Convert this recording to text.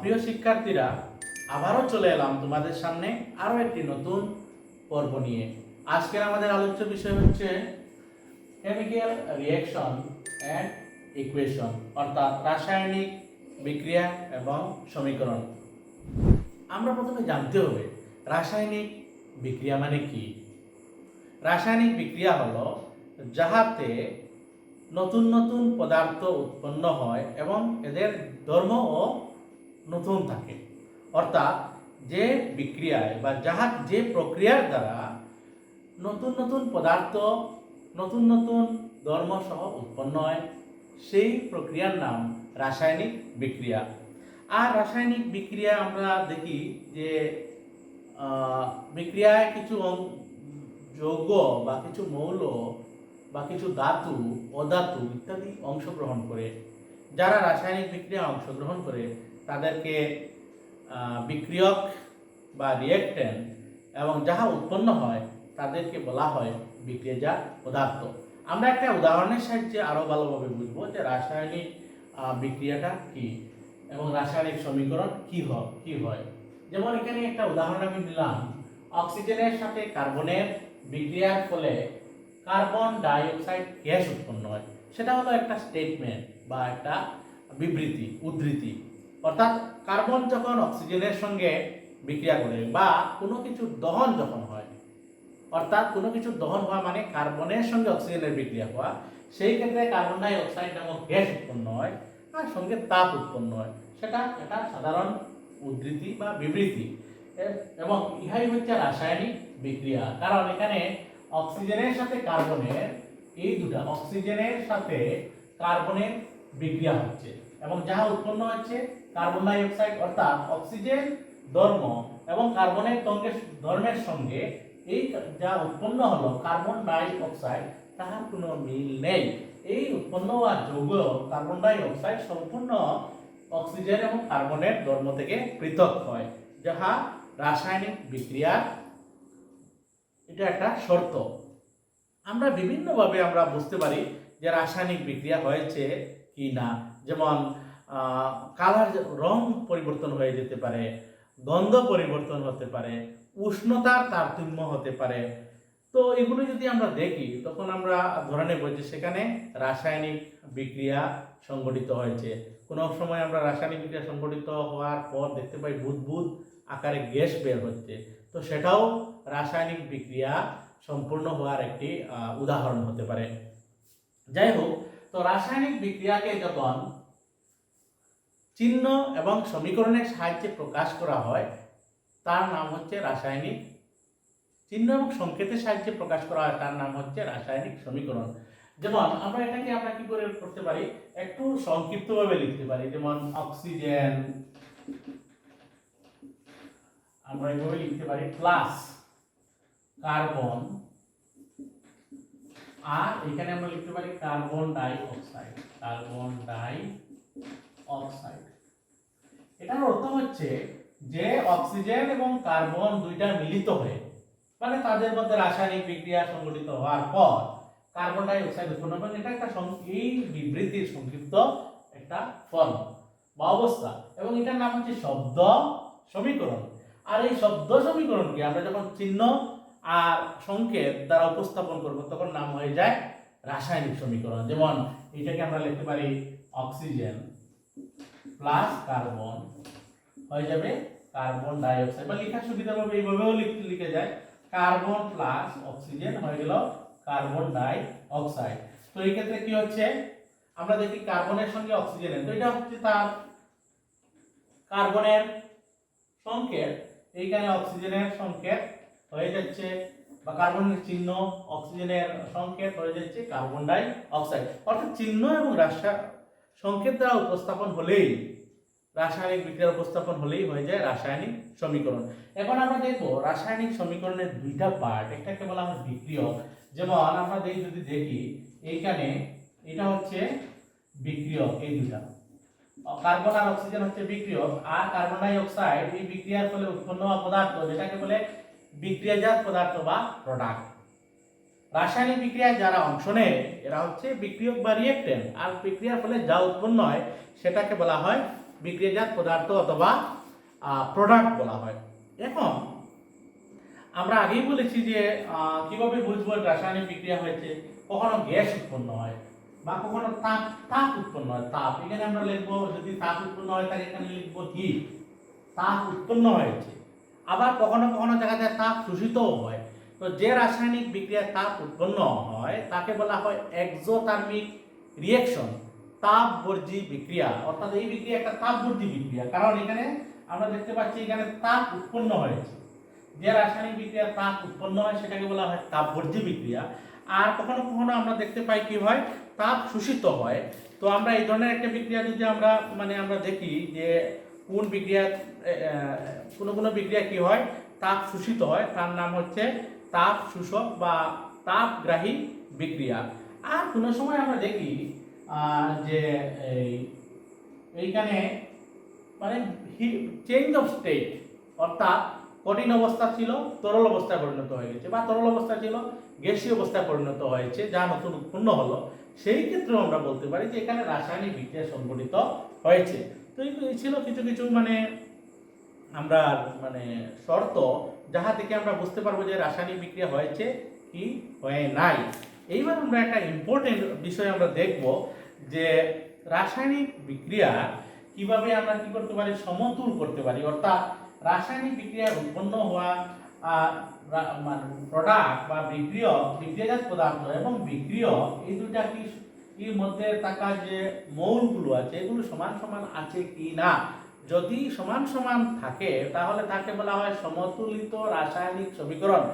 প্রিয় শিক্ষার্থীরা, আবারও চলে এলাম তোমাদের সামনে আরও একটি নতুন পর্ব নিয়ে। আজকের আমাদের আলোচ্য বিষয় হচ্ছে কেমিক্যাল রিয়াকশন অ্যান্ড ইকুয়েশন অর্থাৎ রাসায়নিক বিক্রিয়া এবং সমীকরণ। আমরা প্রথমে জানতে হবে, রাসায়নিক বিক্রিয়া মানে কি? রাসায়নিক বিক্রিয়া হলো যাহাতে নতুন নতুন পদার্থ উৎপন্ন হয় এবং এদের ধর্মও নতুন থাকে। অর্থাৎ যে বিক্রিয়ায় বা যাহা যে প্রক্রিয়ার দ্বারা নতুন নতুন পদার্থ, নতুন নতুন ধর্ম সহ উৎপন্ন হয়, সেই প্রক্রিয়ার নাম রাসায়নিক বিক্রিয়া। আর রাসায়নিক বিক্রিয়া আমরা দেখি যে বিক্রিয়ায় কিছু যৌগ বা কিছু মৌল বা কিছু ধাতু অধাতু ইত্যাদি অংশগ্রহণ করে। যারা রাসায়নিক বিক্রিয়া অংশগ্রহণ করে তাদেরকে বিক্রিয়ক বা রিয়েক্টেন্ট এবং যাহা উৎপন্ন হয় তাদেরকে বলা হয় বিক্রিয়াজাত পদার্থ। আমরা একটা উদাহরণের সাহায্যে আরও ভালোভাবে বুঝব যে রাসায়নিক বিক্রিয়াটা কি এবং রাসায়নিক সমীকরণ কি হয় কি হয়। যেমন এখানে একটা উদাহরণ আমি নিলাম, অক্সিজেনের সাথে কার্বনের বিক্রিয়ার ফলে কার্বন ডাই অক্সাইড গ্যাস উৎপন্ন হয়। সেটা হলো একটা স্টেটমেন্ট বা একটা বিবৃতি, উদ্ধৃতি। অর্থাৎ কার্বন যখন অক্সিজেনের সঙ্গে বিক্রিয়া করে বা কোনো কিছু দহন যখন হয়, অর্থাৎ কোনো কিছু দহন হওয়া মানে কার্বনের সঙ্গে অক্সিজেনের বিক্রিয়া হওয়া, সেই ক্ষেত্রে কার্বন ডাই অক্সাইড নামক গ্যাস উৎপন্ন হয় আর সঙ্গে তাপ উৎপন্ন হয়। সেটা একটা সাধারণ উদ্ধৃতি বা বিবৃতি। এবং ইহাই হচ্ছে রাসায়নিক বিক্রিয়া। কারণ এখানে অক্সিজেনের সাথে কার্বনের, এই দুটা, অক্সিজেনের সাথে কার্বনের বিক্রিয়া হচ্ছে এবং যাহা উৎপন্ন হচ্ছে কার্বন ডাই অক্সাইড অর্থাৎ অক্সিজেন ধর্ম এবং কার্বনের সঙ্গে, ধর্মের সঙ্গে এই যা উৎপন্ন হলো কার্বন ডাই অক্সাইড তাহার কোনো মিল নেই। এই উৎপন্ন হওয়া যৌগ কার্বন ডাই অক্সাইড সম্পূর্ণ অক্সিজেন এবং কার্বনের ধর্ম থেকে পৃথক হয়, যাহা রাসায়নিক বিক্রিয়ার এটা একটা শর্ত। আমরা বিভিন্নভাবে আমরা বুঝতে পারি যে রাসায়নিক বিক্রিয়া হয়েছে কি না যেমন কালার রং পরিবর্তন হয়ে যেতে পারে, গন্ধ পরিবর্তন হতে পারে, উষ্ণতার তারতম্য হতে পারে। তো এগুলো যদি আমরা দেখি, তখন আমরা ধরে নেব যে সেখানে রাসায়নিক বিক্রিয়া সংঘটিত হয়েছে। কোনো সময় আমরা রাসায়নিক বিক্রিয়া সংঘটিত হওয়ার পর দেখতে পাই বুদবুদ আকারে গ্যাস বের হচ্ছে। তো সেটাও রাসায়নিক বিক্রিয়া সম্পূর্ণ হওয়ার একটি উদাহরণ হতে পারে। যাই হোক, তো রাসায়নিক বিক্রিয়াকে যখন চিহ্ন এবং সমীকরণের সাহায্যে প্রকাশ করা হয়, তার নাম হচ্ছে রাসায়নিক চিহ্ন এবং সংকেতের সাহায্যে প্রকাশ করা হয়, তার নাম হচ্ছে রাসায়নিক সমীকরণ। যেমন আমরা এটাকে আমরা কি করে করতে পারি? একটু সংক্ষিপ্তভাবে লিখতে পারি, যেমন অক্সিজেন, আমরা এইভাবে লিখতে পারি, প্লাস কার্বন, আর এখানে আমরা লিখতে পারি carbon dioxide carbon dioxide এটার অর্থ হচ্ছে যে অক্সিজেন এবং কার্বন দুইটা মিলিত হয়ে মানে তাদের মধ্যে রাসায়নিক বিক্রিয়া সংঘটিত হওয়ার পর কার্বন ডাই অক্সাইড উৎপন্ন হবে এটা একটা এই বিবৃতির সংক্ষিপ্ত একটা ফর্ম বা অবস্থা। এবং এটার নাম হচ্ছে শব্দ সমীকরণ। আর এই শব্দ সমীকরণকে আমরা যখন চিহ্ন আর সংকেত দ্বারা উপস্থাপন করব, তখন নাম হয়ে যায় রাসায়নিক সমীকরণ। যেমন এটাকে আমরা লিখতে পারি অক্সিজেন প্লাস কার্বন হয়ে যাবে কার্বন ডাই অক্সাইড বা লেখার সুবিধা হবে এইভাবেও লিখে যায়। কার্বন প্লাস অক্সিজেন হয়ে গেল কার্বন ডাই অক্সাইড তো এই ক্ষেত্রে কি হচ্ছে? আমরা দেখি কার্বনের সঙ্গে অক্সিজেনের তো এটা হচ্ছে তার কার্বনের সংকেত। এইখানে অক্সিজেনের সংকেত হয়ে যাচ্ছে বা কার্বনের চিহ্ন অক্সিজেনের সংকেত হয়ে যাচ্ছে কার্বন ডাই অক্সাইড অর্থাৎ চিহ্ন এবং রাসা সংকেত দ্বারা উপস্থাপন হলেই, রাসায়নিক বিক্রিয়ার উপস্থাপন হলেই হয়ে যায় রাসায়নিক সমীকরণ। এখন আমরা দেখব রাসায়নিক সমীকরণের দুইটা পার্ট একটাকে বলা হয় বিক্রিয়ক। যেমন আমরা দেখি যদি দেখি, এইখানে এটা হচ্ছে বিক্রিয়ক, এই দুটা কার্বন আর অক্সিজেন হচ্ছে বিক্রিয়ক, আর কার্বন ডাই অক্সাইড এই বিক্রিয়ার ফলে উৎপন্ন হওয়া পদার্থ, যেটাকে বলে বিক্রিয়াজাত পদার্থ বা প্রোডাক্ট রাসায়নিক বিক্রিয়ায় যারা অংশ নেয়, এরা হচ্ছে বিক্রিয়ক বা রিয়েক্টেন্ট আর বিক্রিয়ার ফলে যা উৎপন্ন হয়, সেটাকে বলা হয় বিক্রিয়াজাত পদার্থ অথবা প্রোডাক্ট বলা হয়। এখন, আমরা আগেই বলেছি যে কীভাবে বুঝব রাসায়নিক বিক্রিয়া হয়েছে? কখনো গ্যাস উৎপন্ন হয় বা কখনো তাপ তাপ উৎপন্ন হয়। তাপ, এখানে আমরা লিখব, যদি তাপ উৎপন্ন হয়, তাহলে এখানে লিখব হিট তাপ উৎপন্ন হয়েছে। আবার কখনো কখনো দেখা যায় তাপ শোষিতও হয়। তো যে রাসায়নিক বিক্রিয়ায় তাপ উৎপন্ন হয়, তাকে বলা হয় এক্সোথার্মিক রিয়েকশন তাপবর্জী বিক্রিয়া। অর্থাৎ এই বিক্রিয়া একটা তাপবর্জী বিক্রিয়া। কারণ এখানে আমরা দেখতে পাচ্ছি এখানে তাপ উৎপন্ন হয়েছে। যে রাসায়নিক বিক্রিয়া তাপ উৎপন্ন হয়, সেটাকে বলা হয় তাপবর্জী বিক্রিয়া। আর কখনো কখনো আমরা দেখতে পাই কি হয়, তাপ শোষিত হয়। তো আমরা এই ধরনের একটা বিক্রিয়া যদি আমরা মানে আমরা দেখি যে কোন বিক্রিয়া কোনো কোনো বিক্রিয়া কি হয়, তাপ শোষিত হয়, তার নাম হচ্ছে তাপ শোষক বা তাপগ্রাহী বিক্রিয়া। আর কোনো সময় আমরা দেখি যে এই, এইখানে মানে চেঞ্জ অফ স্টেট অর্থাৎ কঠিন অবস্থা ছিল, তরল অবস্থায় পরিণত হয়ে গেছে বা তরল অবস্থা ছিল, গ্যাসীয় অবস্থায় পরিণত হয়েছে, যা নতুন উৎপন্ন হলো। সেই ক্ষেত্রেও আমরা বলতে পারি যে এখানে রাসায়নিক বিক্রিয়া সংঘটিত হয়েছে। তো এই ছিল কিছু কিছু মানে আমরা মানে শর্ত যাহা থেকে আমরা বুঝতে পারব যে রাসায়নিক বিক্রিয়া হয়েছে কি হয়ে নাই। এইবার আমরা একটা ইম্পর্টেন্ট বিষয় আমরা দেখব যে রাসায়নিক বিক্রিয়া কীভাবে আমরা কি করতে পারি, সমতুল করতে পারি। অর্থাৎ রাসায়নিক বিক্রিয়া উৎপন্ন হওয়া মানে প্রোডাক্ট বা বিক্রিয়, বিক্রিয়াজাত পদার্থ এবং বিক্রিয়, এই দুটা কি এর মধ্যে থাকা যে মৌলগুলো আছে, এগুলো সমান সমান আছে কি না? যদি সমান সমান থাকে তাহলে তাকে বলা হয় সমতুলিত রাসায়নিক সমীকরণ।